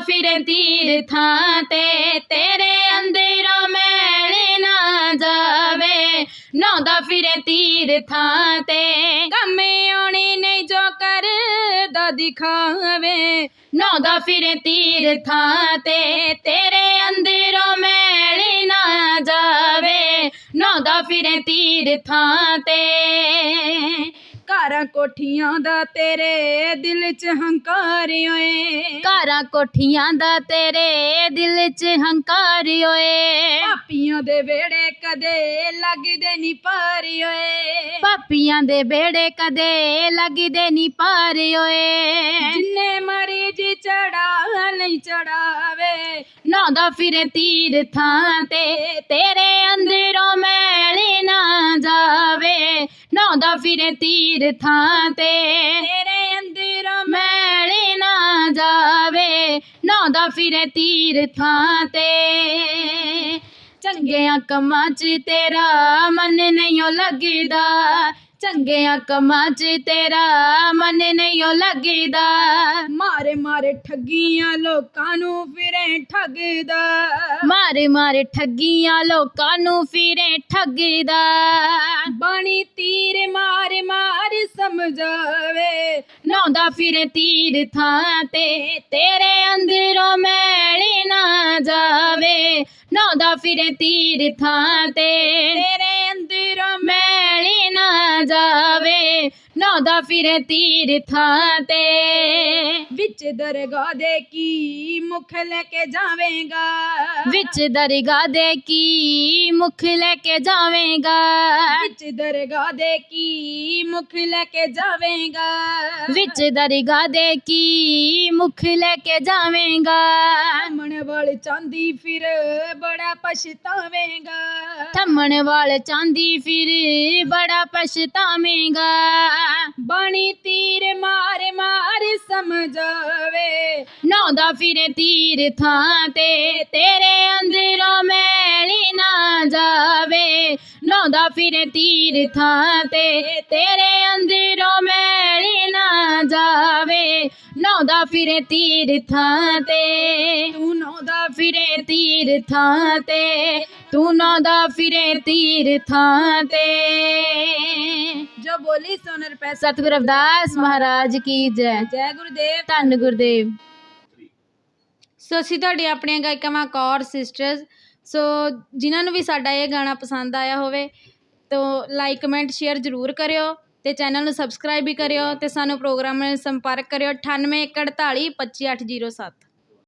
ਫਿਰੇ ਤੀਰਥਾਂ ਤੇ, ਤੇਰੇ ਅੰਦਰੋਂ ਮੈਲ ਨਾ ਜਾਵੇ। ਨੌਂਦਾ ਫਿਰੇ ਤੀਰਥਾਂ ਤੇ, ਕੰਮ ਆਉਣੀ ਨਹੀਂ ਜੋ ਕਰਦਾ ਦਿਖਾਵੇ। ਨੌਂਦਾ ਫਿਰੇ ਤੀਰਥਾਂ ਤੇ, ਤੇਰੇ ਅੰਦਰੋਂ ਮੈਲ ਨਾ ਜਾਵੇ। ਨੌਂਦਾ ਫਿਰੇ ਤੀਰਥਾਂ ਤੇ। ਘਰਾਂ ਕੋਠੀਆਂ ਦਾ ਤੇਰੇ ਦਿਲ 'ਚ ਹੰਕਾਰ ਓਏ। ਘਰਾਂ ਕੋਠੀਆਂ ਦਾ ਤੇਰੇ ਦਿਲ 'ਚ ਹੰਕਾਰ ਓਏ। ਪਾਪੀਆਂ ਦੇ ਵੇੜੇ ਕਦੇ ਲੱਗਦੇ ਨਹੀਂ ਪਾਰ ਓਏ। ਪਾਪੀਆਂ ਦੇ ਬੇੜੇ ਕਦੇ ਲੱਗਦੇ ਨਹੀਂ ਪਾਰ ਓਏ। ਜਿੰਨੇ ਮਰੀਜ਼ ਚੜਾ ਨਹੀਂ ਚੜਾਵੇ ਨੌਂਦਾ ਫਿਰੇ ਤੀਰਥਾਂ ਤੇ ਤੇਰੇ ਅੰਦਰੋਂ ਮੈਲ ਨਾ ਜਾਵੇ। ਨੌਂਦਾ ਫਿਰੇ ਤੀਰਥਾਂ ਤੇ। ਤੇਰੇ ਅੰਦਰੋਂ ਮੈਲ ਨਾ ਜਾਵੇ। ਨੌਂਦਾ ਫਿਰੇ ਤੀਰਥਾਂ ਤੇ। ਚੰਗਿਆਂ ਕੰਮਾਂ 'ਚ ਤੇਰਾ ਮਨ ਨਹੀਂ ਲੱਗਦਾ। ਚੰਗਿਆਂ ਕੰਮਾਂ 'ਚ ਤੇਰਾ ਮਨ ਨਹੀਂ ਓ ਲੱਗਦਾ। ਮਾਰੇ ਮਾਰੇ ਠੱਗੀਆਂ ਲੋਕਾਂ ਨੂੰ ਫਿਰੇ ਠੱਗਦਾ। ਮਾਰੇ ਮਾਰੇ ਠੱਗੀਆਂ ਲੋਕਾਂ ਨੂੰ ਫਿਰੇ ਠੱਗਦਾ। ਬਾਣੀ ਤੀਰ ਮਾਰ ਮਾਰ ਸਮਝਾਵੇ। ਨੌਂਦਾ ਫਿਰੇ ਤੀਰਥਾਂ ਤੇ ਤੇਰੇ ਅੰਦਰੋਂ ਮੈਲ ਨਾ ਜਾਵੇ। ਨੌਂਦਾ ਫਿਰੇ ਤੇ ਤੇਰੇ ਅੰਦਰੋਂ ਮੈਲ ਨਾ ਜਾਵੇ ਨੌਂਦਾ ਫਿਰੇ ਤੀਰਥਾਂ ਤੇ ਵਿੱਚ ਦਰਗਾਹ ਦੇ ਕੀ ਮੁਖ ਲੈ ਕੇ ਜਾਵੇਂਗਾ ਵਿੱਚ ਦਰਗਾਹ ਦੇ ਕੀ ਮੁਖ ਲੈ ਕੇ ਜਾਵੇਂਗਾ ਵਿੱਚ ਦਰਗਾਹ ਦੇ ਕੀ ਮੁਖ ਲੈ ਕੇ ਜਾਵੇਂਗਾ ਵਿੱਚ ਦਰਗਾਹ ਦੇ ਕੀ ਮੁਖ ਲੈ ਕੇ ਜਾਵੇਂਗਾ ਮਣ ਵਾਲ ਚਾਂਦੀ ਫਿਰ ਬੜਾ ਪਛਤਾਵੇਂਗਾ ਥੰਮਣ ਵਾਲ ਚਾਂਦੀ ਫਿਰ ਬੜਾ ਪਛਤਾਵੇਂਗਾ ਬਣੀ ਤੀਰ ਮਾਰ ਮਾਰ ਸਮਝਾਵੇ। ਨੌਂਦਾ ਫਿਰੇ ਤੀਰਥਾਂ ਤੇ, ਤੇਰੇ ਅੰਦਰੋਂ ਮੈਲੀ ਨਾ ਜਾਵੇ। ਨੌਂਦਾ ਫਿਰੇ ਤੀਰਥਾਂ ਤੇ, ਤੇਰੇ ਅੰਦਰੋਂ ਮੈਲੀ ਨਾ ਜਾਵੇ। ਨੌਂਦਾ ਫਿਰੇ ਤੀਰਥਾਂ ਤੇ, ਤੂੰ ਨੌਦਾ ਫਿਰੇ ਤੀਰਥਾਂ ਤੇ, ਤੂੰ ਨੌਂਦਾ ਫਿਰੇ ਤੀਰਥਾਂ ਤੇ। ਬੋਲੀ ਸੋਨ ਰੁਪਏ। ਸਤਿਗੁਰ ਅਰਦਾਸ, ਮਹਾਰਾਜ ਕੀ ਜੈ। ਜੈ ਗੁਰਦੇਵ, ਧੰਨ ਗੁਰਦੇਵ। ਸੋ ਅਸੀਂ ਤੁਹਾਡੀ ਆਪਣੀਆਂ ਗਾਇਕਾਵਾਂ ਕੌਰ ਸਿਸਟਰਸ, ਸੋ ਜਿਨ੍ਹਾਂ ਨੂੰ ਵੀ ਸਾਡਾ ਇਹ ਗਾਣਾ ਪਸੰਦ ਆਇਆ ਹੋਵੇ, ਤਾਂ ਲਾਈਕ, ਕਮੈਂਟ, ਸ਼ੇਅਰ ਜ਼ਰੂਰ ਕਰਿਓ ਤੇ ਚੈਨਲ ਨੂੰ ਸਬਸਕ੍ਰਾਈਬ ਵੀ ਕਰਿਓ ਤੇ ਸਾਨੂੰ ਪ੍ਰੋਗਰਾਮ ਨਾਲ ਸੰਪਰਕ ਕਰਿਓ 98 148 25807